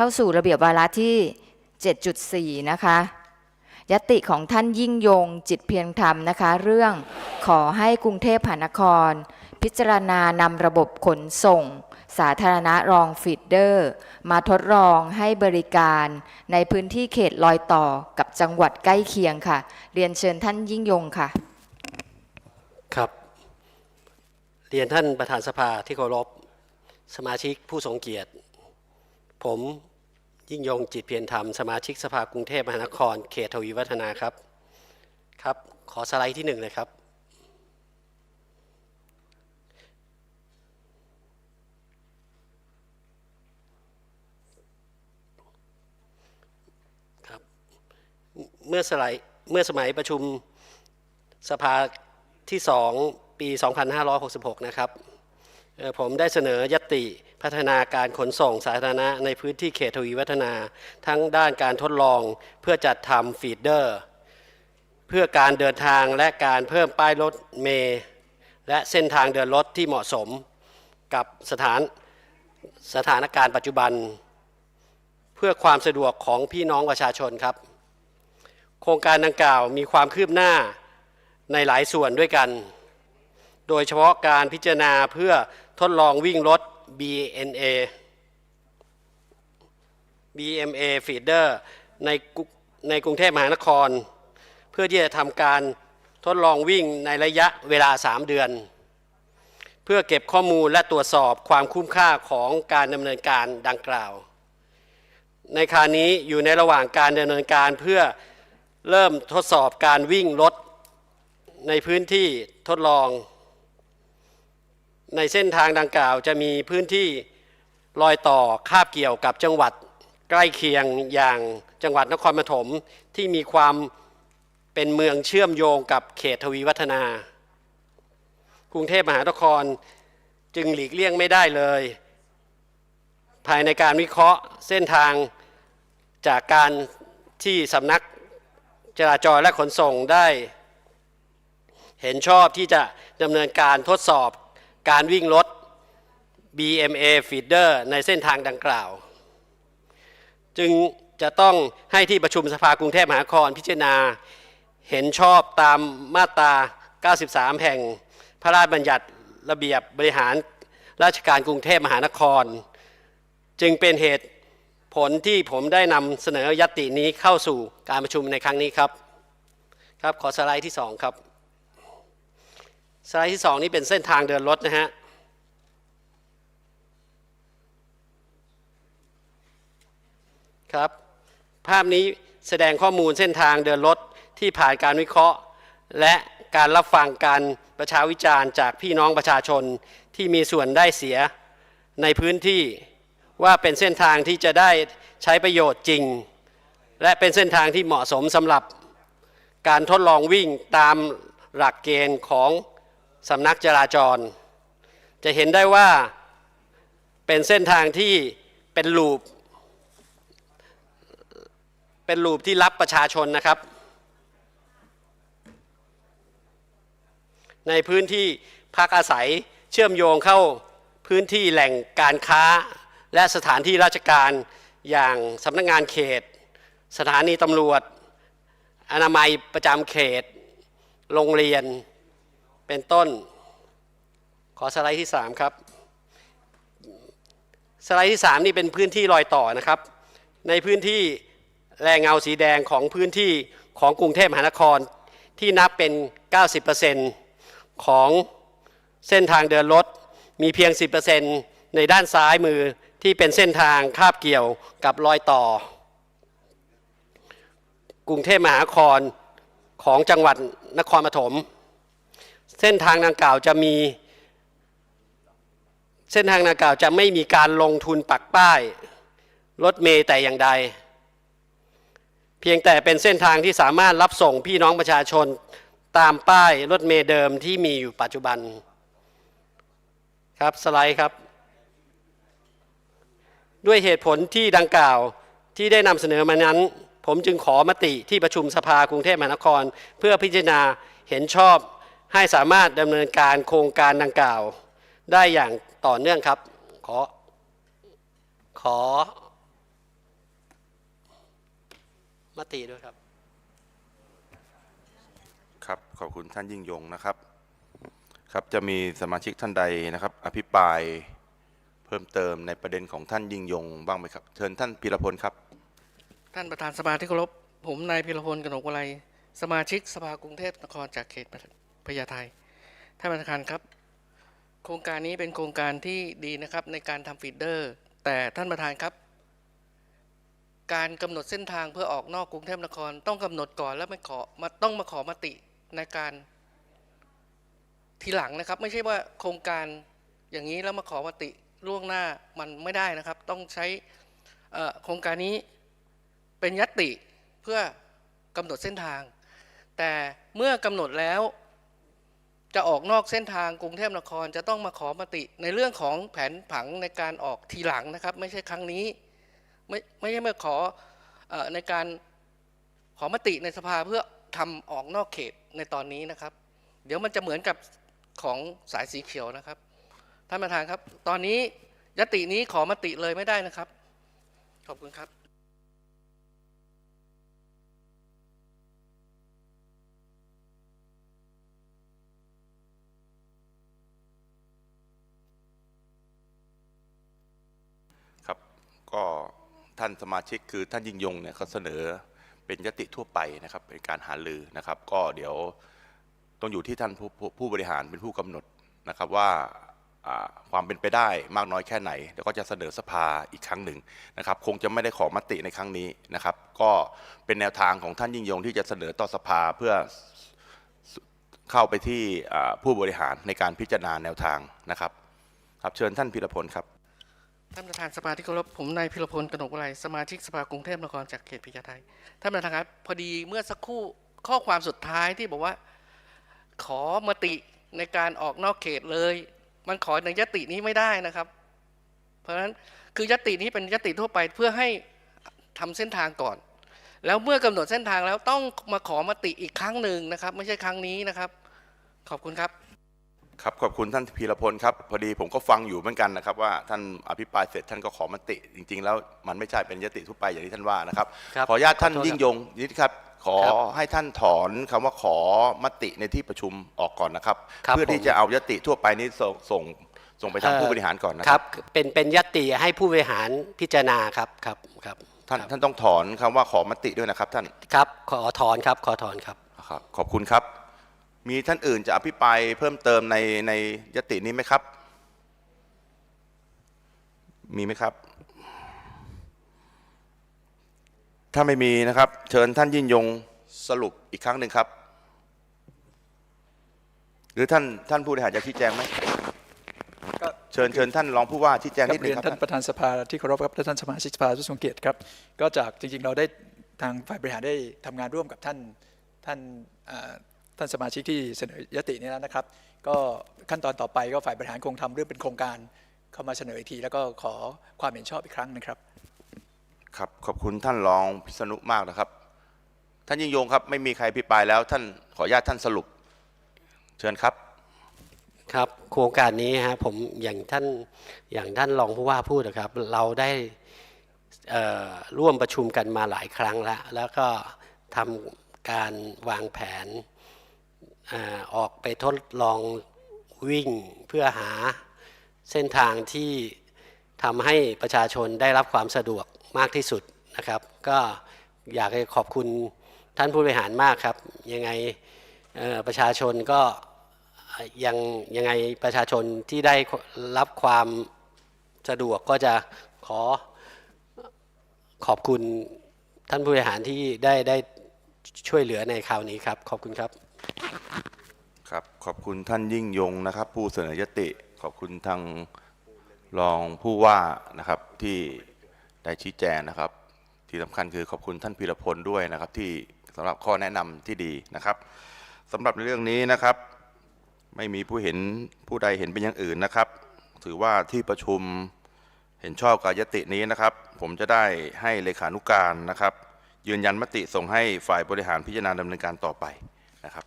เข้าสู่ระเบียบวาระที่ 7.4 นะคะยติของท่านยิ่งยงจิตเพียงธรรมนะคะ เรื่องขอให้กรุงเทพมหานคร พิจารณานำระบบขนส่ง สาธารณะรองฟีดเดอร์ มาทดลองให้บริการในพื้นที่เขตรอยต่อกับจังหวัดใกล้เคียงค่ะ เรียนเชิญท่านยิ่งยงค่ะ ครับ เรียนท่านประธานสภาที่เคารพสมาชิกผู้ทรงเกียรติ ผม ยิ่งยงจิตเพียรธรรม สมาชิกสภากรุงเทพมหานคร เขตทวีวัฒนาครับ ครับ ขอสไลด์ที่หนึ่งเลยครับ ครับ เมื่อสไลด์เมื่อสมัยประชุมสภาที่2ปี 2566 นะครับ ผมได้เสนอยติพัฒนาการขนส่งสาธารณะในพื้นที่เขตทวีวัฒนา ทั้งด้านการทดลองเพื่อจัดทำฟีดเดอร์ เพื่อการเดินทางและการเพิ่มป้ายรถเมล์และเส้นทางเดินรถที่เหมาะสมกับสถานสถานการณ์ปัจจุบัน เพื่อความสะดวกของพี่น้องประชาชนครับ โครงการดังกล่าวมีความคืบหน้าในหลายส่วนด้วยกัน โดยเฉพาะการพิจารณาเพื่อ ทดลองวิ่งรถ BNA BMA Feeder ในในกรุงเทพมหานคร เพื่อที่จะทำการทดลองวิ่งในระยะเวลา 3 เดือน เพื่อเก็บข้อมูลและตรวจสอบความคุ้มค่าของการดำเนินการดังกล่าว ในคราวนี้อยู่ในระหว่างการดำเนินการเพื่อเริ่มทดสอบการวิ่งรถในพื้นที่ทดลอง ในเส้นทางดังกล่าวจะมีพื้นที่รอยต่อคาบเกี่ยวกับจังหวัดใกล้เคียงอย่างจังหวัดนครปฐมที่มีความเป็นเมืองเชื่อมโยงกับเขตทวีวัฒนา กรุงเทพมหานครจึงหลีกเลี่ยงไม่ได้เลย ภายในการวิเคราะห์เส้นทางจากการที่สำนักจราจรและขนส่งได้ เห็นชอบที่จะดำเนินการทดสอบ การวิ่งรถ BMA Feeder ในเส้นทางดังกล่าว จึงจะต้องให้ที่ประชุมสภากรุงเทพมหานครพิจารณาเห็นชอบตามมาตรา 93 แห่งพระราชบัญญัติระเบียบบริหารราชการกรุงเทพมหานคร จึงเป็นเหตุผลที่ผมได้นำเสนอยตินี้เข้าสู่การประชุมในครั้งนี้ครับ ครับขอสไลด์ที่สองครับ สไลด์ที่สองนี้เป็นเส้นทางเดินรถนะฮะครับ ภาพนี้แสดงข้อมูลเส้นทางเดินรถที่ผ่านการวิเคราะห์ และการรับฟังการประชาวิจารณ์จากพี่น้องประชาชนที่มีส่วนได้เสียในพื้นที่ว่าเป็นเส้นทางที่จะได้ใช้ประโยชน์จริง และเป็นเส้นทางที่เหมาะสมสำหรับการทดลองวิ่งตามหลักเกณฑ์ของ สำนักจราจร จะเห็นได้ว่าเป็นเส้นทางที่เป็นลูป เป็นลูปที่รับประชาชนนะครับ ในพื้นที่พักอาศัยเชื่อมโยงเข้าพื้นที่แหล่งการค้าและสถานที่ราชการอย่างสำนักงานเขต สถานีตำรวจ อนามัยประจำเขต โรงเรียน เป็นต้น ขอสไลด์ที่ 3 ครับ สไลด์ที่ 3 นี่เป็นพื้นที่รอยต่อนะครับ ในพื้นที่แรงเงาสีแดงของพื้นที่ของกรุงเทพมหานครที่นับเป็น 90%ของเส้นทางเดินรถมีเพียง 10%ในด้านซ้ายมือที่เป็นเส้นทางคาบเกี่ยวกับรอยต่อ กรุงเทพมหานครของจังหวัดนครปฐม เส้นทางดังกล่าวจะมี เส้นทางดังกล่าวจะไม่มีการลงทุนปักป้ายรถเมล์แต่อย่างใด เพียงแต่เป็นเส้นทางที่สามารถรับส่งพี่น้องประชาชนตามป้ายรถเมล์เดิมที่มีอยู่ปัจจุบันครับสไลด์ครับ ด้วยเหตุผลที่ดังกล่าวที่ได้นำเสนอมานั้น ผมจึงขอมติที่ประชุมสภากรุงเทพมหานคร เพื่อพิจารณาเห็นชอบ ให้สามารถดำเนินการโครงการดังกล่าว ได้อย่างต่อเนื่องครับ ขอ ขอมติด้วยครับ ครับขอบคุณท่านยิ่งยงนะครับ ครับจะมีสมาชิกท่านใดนะครับ อภิปรายเพิ่มเติมในประเด็นของท่านยิ่งยงบ้างไหมครับเชิญท่านพีรพลครับ ท่านประธานสภาที่เคารพผมนายพิรพลกนกวลัยสมาชิกสภากรุงเทพนครจากเขต พญาไทท่านประธานครับ โครงการนี้เป็นโครงการที่ดีนะครับในการทำฟีดเดอร์ แต่ท่านประธานครับ การกำหนดเส้นทางเพื่อออกนอกกรุงเทพมหานคร ต้องกำหนดก่อนแล้วไม่ขอมาต้องมาขอมติในการทีหลังนะครับ ไม่ใช่ว่าโครงการอย่างนี้แล้วมาขอมติล่วงหน้ามันไม่ได้นะครับ ต้องใช้โครงการนี้เป็นยตติเพื่อกำหนดเส้นทาง แต่เมื่อกำหนดแล้ว จะออกนอกเส้นทางกรุงเทพนครจะต้องมาขอมติในเรื่องของแผนผังในการออกทีหลังนะครับ ไม่ใช่ครั้งนี้ ไม่ไม่ใช่มาขอออในการขอมติในสภาเพื่อทำออกนอกเขตในตอนนี้นะครับ เดี๋ยวมันจะเหมือนกับของสายสีเขียวนะครับท่านประธานครับ ตอนนี้ยตินี้ขอมติเลยไม่ได้นะครับ ขอบคุณครับ ท่านสมาชิกคือท่านยิ่งยงเนี่ยเขาเสนอเป็นยติทั่วไปนะครับเป็นการหารือนะครับ ก็เดี๋ยวต้องอยู่ที่ท่านผู้ผู้ผู้บริหารเป็นผู้กำหนดนะครับว่าความเป็นไปได้มากน้อยแค่ไหนเดี๋ยวก็จะเสนอสภาอีกครั้งหนึ่งนะครับ คงจะไม่ได้ขอมติในครั้งนี้นะครับ ก็เป็นแนวทางของท่านยิ่งยงที่จะเสนอต่อสภาเพื่อเข้าไปที่ผู้บริหารในการพิจารณาแนวทางนะครับ ครับเชิญท่านพีรพลครับ ท่านประธานสภาที่เคารพผมนายพิรพลกนกวลัยสมาชิกสภากรุงเทพมหานครจากเขตพญาไทท่านประธานครับพอดีเมื่อสักครู่ข้อความสุดท้ายที่บอกว่า ขอมติในการออกนอกเขตเลย มันขอในยตินี้ไม่ได้นะครับ เพราะฉะนั้นคือยตินี้เป็นยติทั่วไปเพื่อให้ทำเส้นทางก่อน แล้วเมื่อกำหนดเส้นทางแล้วต้องมาขอมติอีกครั้งหนึ่งนะครับ ไม่ใช่ครั้งนี้นะครับ ขอบคุณครับ ครับขอบคุณท่านพีรพลครับพอดีผมก็ฟังอยู่เหมือนกันนะครับ ว่าท่านอภิปรายเสร็จท่านก็ขอมติ จริง ๆ แล้วมันไม่ใช่เป็นยติทั่วไปอย่างที่ท่านว่านะครับ ครับขออนุญาตท่านขอโทษยิ่งยงนิดครับ ขอครับให้ท่านถอนคำว่าขอมติในที่ประชุมออกก่อนนะครับ ครับเพื่อที่ผม จะเอายติทั่วไปนี้ส่งส่งส่งไปทางเอ่อผู้บริหารก่อนนะคครัรับบเป็นเป็นยติให้ผู้บริหารพิจารณาครับครับครับท่านครับท่านต้องถอนคำว่าขอมติด้วยนะครับท่านครับขอถอนครับขอถอนครับ ครับขอบคุณครับ มีท่านอื่นจะอภิปรายเพิ่มเติมในในยตินี้ไหมครับ มีไหมครับ ถ้าไม่มีนะครับ เชิญท่านยิ่งยงสรุปอีกครั้งหนึ่งครับ หรือท่านท่านผู้บริหารจะชี้แจงไหมก็เชิญเชิญท่านรองผู้ว่าชี้แจงครันิดบนึเรีงยนครับท่านประธานสภาที่เคารพครับและท่านสมาชิกสภาผู้ทรงเกียรติครับ ก็จากจริง ๆ เราได้ทางฝ่ายบริหารได้ทำงานร่วมกับท่านท่านเอ่อ ท่านสมาชิกที่เสนอยตินี้แล้วนะครับ ก็ขั้นตอนต่อไปก็ฝ่ายบริหารคงทำเรื่องเป็นโครงการเข้ามาเสนออีกที แล้วก็ขอความเห็นชอบอีกครั้งนะครับ ครับขอบคุณท่านรองพิษณุมากนะครับ ท่านยิ่งยงครับไม่มีใครอภิปรายแล้วท่านขออนุญาตท่านสรุป เชิญครับครับโครงการนี้ฮะผมอย่างท่านอย่างท่านรองผู้ว่าพูดนะครับ เราได้เอ่อร่วมประชุมกันมาหลายครั้งแล้ว แล้วก็ทำการวางแผน ออกไปทดลองวิ่งเพื่อหาเส้นทางที่ทำให้ประชาชนได้รับความสะดวกมากที่สุดนะครับ ก็อยากขอบคุณท่านผู้บริหารมากครับ ยังไงประชาชนก็ยังยังไงประชาชนที่ได้รับความสะดวกก็จะขอขอบคุณท่านผู้บริหารที่ได้ได้ช่วยเหลือในคราวนี้ครับ ขอบคุณครับ ครับขอบคุณท่านยิ่งยงนะครับ ผู้เสนอยติ ขอบคุณทางรองผู้ว่านะครับที่ได้ชี้แจงนะครับ ที่สำคัญคือขอบคุณท่านพีรพลด้วยนะครับ ที่สำหรับข้อแนะนำที่ดีนะครับสำหรับในเรื่องนี้นะครับ ไม่มีผู้เห็นผู้ใดเห็นเป็นอย่างอื่นนะครับ ถือว่าที่ประชุมเห็นชอบกับยตินี้นะครับ ผมจะได้ให้เลขานุการนะครับ ยืนยันมติส่งให้ฝ่ายบริหารพิจารณาดำเนินการต่อไปนะครับ